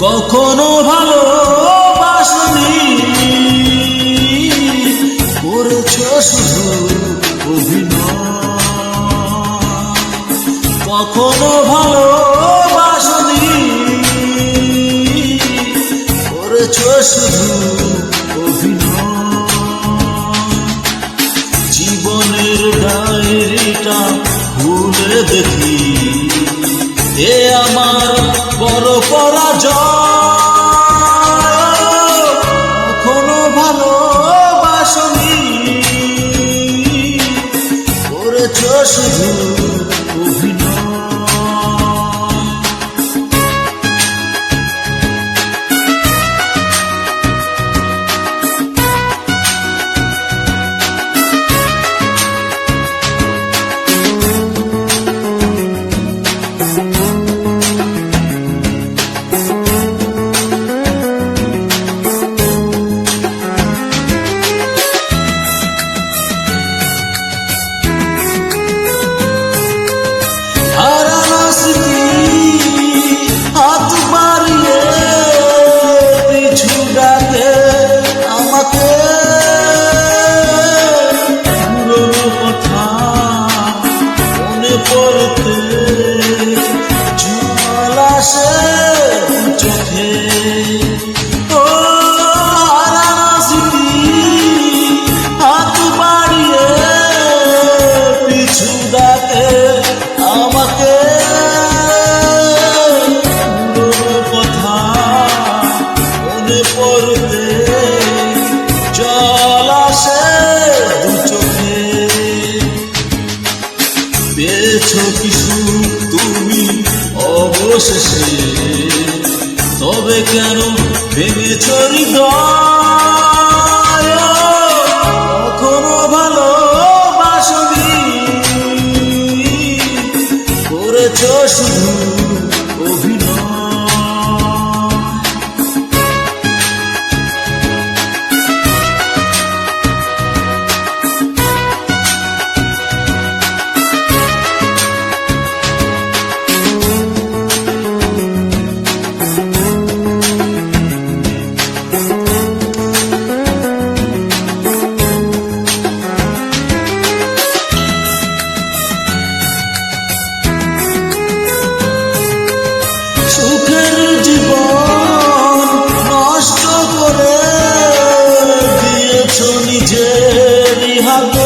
কখনো ভালো বাসনি করেছ শুধু অভিনয়। কখনো ভালো বাসনি করেছ শুধু অভিনয়। জীবনের ডায়েরিটা ভুলে দেখি। এ আমার বড় পরাজনো ভালো বাসনি করেছ শুধু বলতে দেশে তবে কেন ভেঙে চরি কখনো ভালো বাসনি করেছ শুধু ভাবে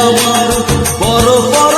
আমার বড় বড়